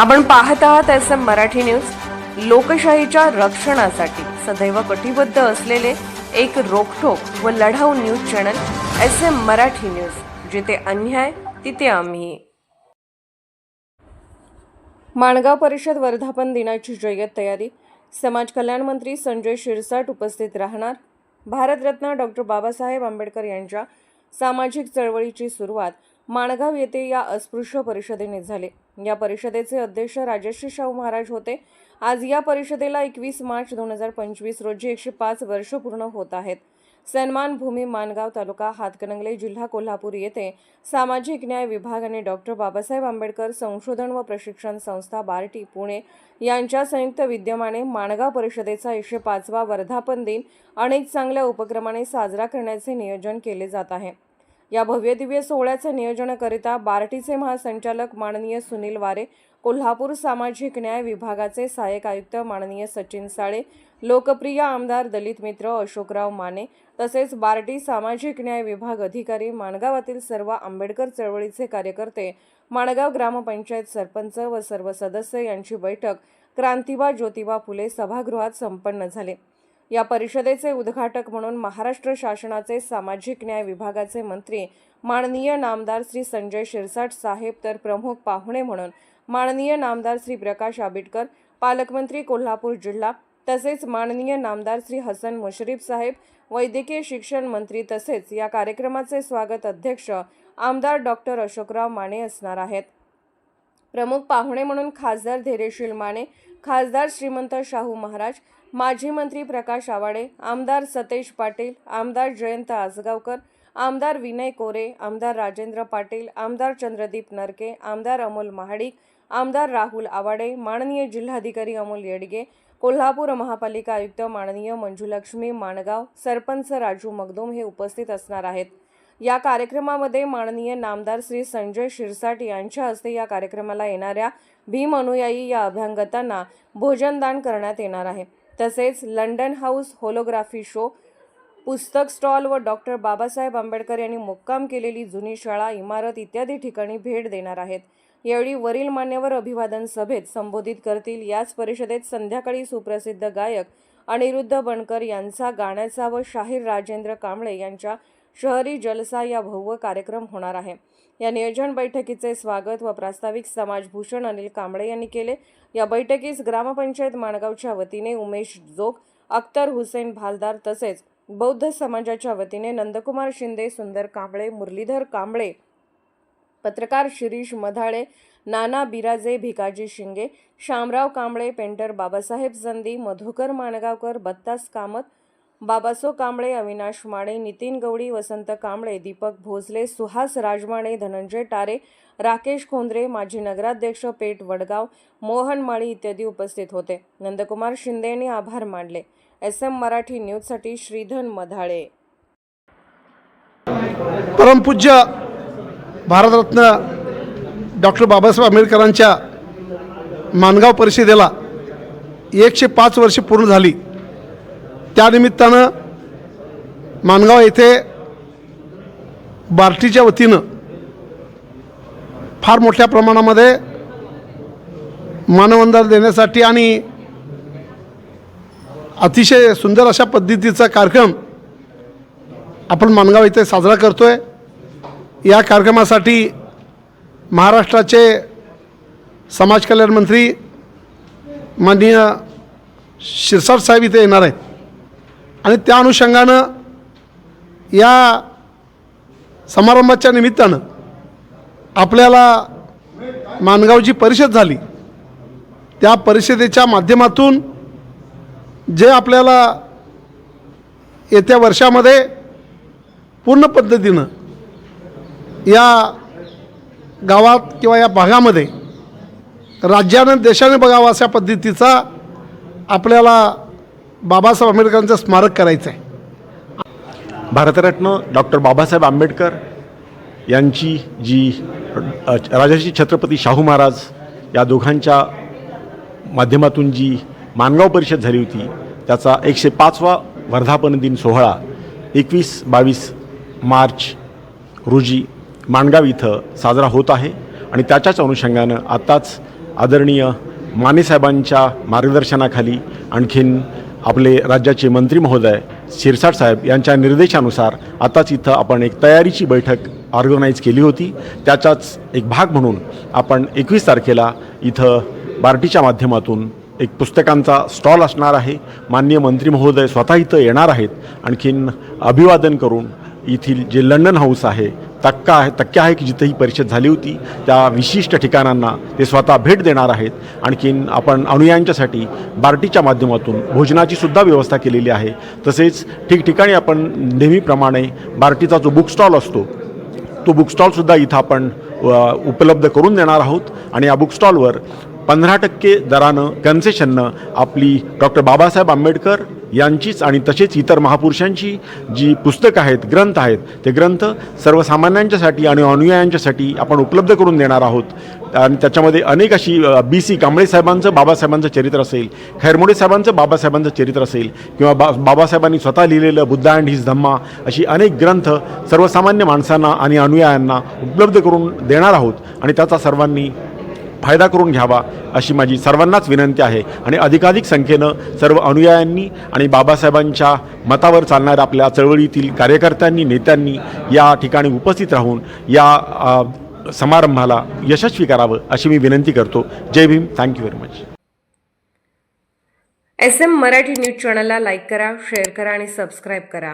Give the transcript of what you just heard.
आपण पाहत आहात एस एम मराठी न्यूज. लोकशाहीच्या रक्षणासाठी सदैव कटिबद्ध असलेले एक रोखोक व लढाऊ news channel S M Marathi news. जिथे अन्याय तिथे आम्ही. माणगाव परिषद वर्धापन दिनाची जय्यत तयारी. समाज कल्याण मंत्री संजय शिरसाट उपस्थित राहणार. भारतरत्न डॉक्टर बाबासाहेब आंबेडकर यांच्या सामाजिक चळवळीची सुरुवात माणगाव येथे या अस्पृश्य परिषदेने झाली. या परिषदेचे अध्यक्ष राजश्री शाहू महाराज होते. आज या परिषदेला एकवीस मार्च दोन हजार पंचवीस रोजी एकशे पाच वर्ष पूर्ण होत आहेत. सन्मान भूमी मानगाव तालुका हातकणंगले जिल्हा कोल्हापूर येथे सामाजिक न्याय विभाग आणि डॉक्टर बाबासाहेब आंबेडकर संशोधन व प्रशिक्षण संस्था बार्टी पुणे यांच्या संयुक्त विद्यमाने माणगाव परिषदेचा एकशे पाचवा वर्धापन दिन अनेक चांगल्या उपक्रमाने साजरा करण्याचे नियोजन केले जात आहे. या भव्यदिव्य सोहळ्याचं नियोजनाकरिता बार्टीचे महासंचालक माननीय सुनील वारे कोल्हापूर सामाजिक न्याय विभागाचे सहाय्यक आयुक्त माननीय सचिन साळे लोकप्रिय आमदार दलित मित्र अशोकराव माने तसेच बार्टी सामाजिक न्याय विभाग अधिकारी माणगावातील सर्व आंबेडकर चळवळीचे कार्यकर्ते माणगाव ग्रामपंचायत सरपंच व सर्व सदस्य यांची बैठक क्रांतिबा ज्योतिबा फुले सभागृहात संपन्न झाली. या परिषदेचे उद्घाटक म्हणून महाराष्ट्र शासनाचे सामाजिक न्याय विभागाचे मंत्री माननीय नामदार श्री संजय शिरसाट साहेब तर प्रमुख पाहुणे म्हणून माननीय नामदार श्री प्रकाश आबिटकर पालकमंत्री कोल्हापूर जिल्हा तसेच माननीय नामदार श्री हसन मुश्रीफ साहेब वैद्यकीय शिक्षण मंत्री तसेच या कार्यक्रमाचे स्वागत अध्यक्ष आमदार डॉक्टर अशोकराव माने असणार आहेत. प्रमुख पाहुणे म्हणून खासदार धैर्यशील माने खासदार श्रीमंत शाहू महाराज माजी मंत्री प्रकाश आवाडे आमदार सतेज पाटील आमदार जयंत आसगावकर आमदार विनय कोरे आमदार राजेंद्र पाटील आमदार चंद्रदीप नरके आमदार अमोल महाडिक आमदार राहुल आवाडे माननीय जिल्हाधिकारी अमोल येडगे कोल्हापूर महापालिका आयुक्त माननीय मंजुलक्ष्मी माणगाव सरपंच राजू मगदूम हे उपस्थित असणार आहेत. या कार्यक्रमामध्ये माननीय नामदार श्री संजय शिरसाट यांच्या हस्ते या कार्यक्रमाला येणाऱ्या भीम अनुयायी या अभ्यांगतांना भोजनदान करण्यात येणार आहे. तसेच लंडन हाऊस होलोग्राफी शो पुस्तक स्टॉल व डॉक्टर बाबासाहेब आंबेडकर यांनी मुक्काम केलेली जुनी शाळा इमारत इत्यादी ठिकाणी भेट देणार आहेत. यावेळी वरील मान्यवर अभिवादन सभेत संबोधित करतील. याच परिषदेत संध्याकाळी सुप्रसिद्ध गायक अनिरुद्ध बनकर यांचा गाण्याचा व शाहीर राजेंद्र कांबळे यांच्या शहरी जलसा या भव्य कार्यक्रम होणार आहे. या नियोजन बैठकीचे स्वागत व प्रास्ताविक समाजभूषण अनिल कांबळे यांनी केले. या बैठकीस ग्रामपंचायत माणगावच्या वतीने उमेश जोग अख्तर हुसेन भालदार तसेच बौद्ध समाजाच्या वतीने नंदकुमार शिंदे सुंदर कांबळे मुरलीधर कांबळे पत्रकार शिरीष मधाळे नाना बिराजे भिकाजी शिंगे शामराव कांबळे पेंटर बाबासाहेब जंदी मधुकर माणगावकर बत्तास कामत बाबासो कांबळे अविनाश माने नितीन गवडी वसंत कांबळे दीपक भोसले सुहास राजमाणे धनंजय टारे राकेश खोंद्रे माजी नगराध्यक्ष पेठ वडगाव मोहन माळी इत्यादी उपस्थित होते. नंदकुमार शिंदे यांनी आभार मानले. एस एम मराठी न्यूजसाठी श्रीधन मधाळे. परमपूज्य भारतरत्न डॉक्टर बाबासाहेब आंबेडकरांच्या माणगाव परिषदेला एकशे पाच वर्षे पूर्ण झाली. त्यानिमित्तानं माणगाव येथे बार्टीच्या वतीनं फार मोठ्या प्रमाणामध्ये मानवंदना देण्यासाठी आणि अतिशय सुंदर अशा पद्धतीचा कार्यक्रम आपण माणगाव इथे साजरा करतो आहे या कार्यक्रमासाठी महाराष्ट्राचे समाज कल्याण मंत्री माननीय शिरसाट साहेब इथे येणार आहेत. आणि त्या अनुषंगानं या समारंभाच्या निमित्तानं आपल्याला माणगाव जी परिषद झाली. त्या परिषदेच्या माध्यमातून जे आपल्याला येत्या वर्षामध्ये पूर्ण पद्धतीनं या गावात किंवा या भागामध्ये राज्यानं देशाने बघावं अशा पद्धतीचा आपल्याला बाबासाहेब आंबेडकरांचं स्मारक करायचं आहे भारतरत्न डॉक्टर बाबासाहेब आंबेडकर यांची जी राजाजी छत्रपती शाहू महाराज या दोघांच्या माध्यमातून जी मानगाव परिषद झाली होती त्याचा एकशे पाचवा वर्धापन दिन सोहळा एकवीस बावीस मार्च रोजी माणगाव इथं साजरा होत आहे आणि त्याच्याच अनुषंगानं आत्ताच आदरणीय मानेसाहेबांच्या मार्गदर्शनाखाली आणखीन आपले राज्याचे मंत्री महोदय शिरसाट साहेब यांच्या निर्देशानुसार आताच इथं आपण एक तयारीची बैठक ऑर्गनाईज केली होती. त्याचाच एक भाग म्हणून आपण एकवीस तारखेला इथं बार्टीच्या माध्यमातून एक पुस्तकांचा स्टॉल असणार आहे. माननीय मंत्री महोदय स्वतः इथं येणार आहेत. आणखीन अभिवादन करून येथील जे लंडन हाऊस आहे तक्का आहे तक्क्या आहे की जिथे ही परिषद झाली होती त्या विशिष्ट ठिकाणांना ते स्वतः भेट देणार आहेत. आणखीन आपण अनुयायांच्यासाठी बार्टीच्या माध्यमातून भोजनाची सुद्धा व्यवस्था केलेली आहे. तसेच ठिकठिकाणी आपण नेहमीप्रमाणे बार्टीचा जो बुक स्टॉल असतो तो बुक स्टॉलसुद्धा इथं आपण उपलब्ध करून देणार आहोत. आणि या बुक स्टॉलवर पंधरा टक्के दरानं कन्सेशननं आपली डॉक्टर बाबासाहेब आंबेडकर यांचीच आणि तसेच इतर महापुरुषांची जी पुस्तकं आहेत ग्रंथ आहेत ते ग्रंथ सर्वसामान्यांच्यासाठी आणि अनुयायांच्यासाठी आपण उपलब्ध करून देणार आहोत. आणि त्याच्यामध्ये अनेक अशी बी सी कांबळे साहेबांचं बाबासाहेबांचं चरित्र असेल खैरमोडे साहेबांचं बाबासाहेबांचं चरित्र असेल किंवा बा बाबासाहेबांनी स्वतः लिहिलेलं बुद्धा अँड हिज धम्मा अशी अनेक ग्रंथ सर्वसामान्य माणसांना आणि अनुयायांना उपलब्ध करून देणार आहोत. आणि त्याचा सर्वांनी फायदा करून घ्यावा अशी माझी सर्वांनाच विनंती आहे. आणि अधिकाधिक संख्येनं सर्व अनुयायांनी आणि बाबासाहेबांच्या मतावर चालणाऱ्या आपल्या चळवळीतील कार्यकर्त्यांनी नेत्यांनी या ठिकाणी उपस्थित राहून या समारंभाला यशस्वी करावं अशी मी विनंती करतो. Jai Bhim. Thank you very much S M Marathi news चॅनलला लाईक करा शेअर करा आणि सबस्क्राईब करा.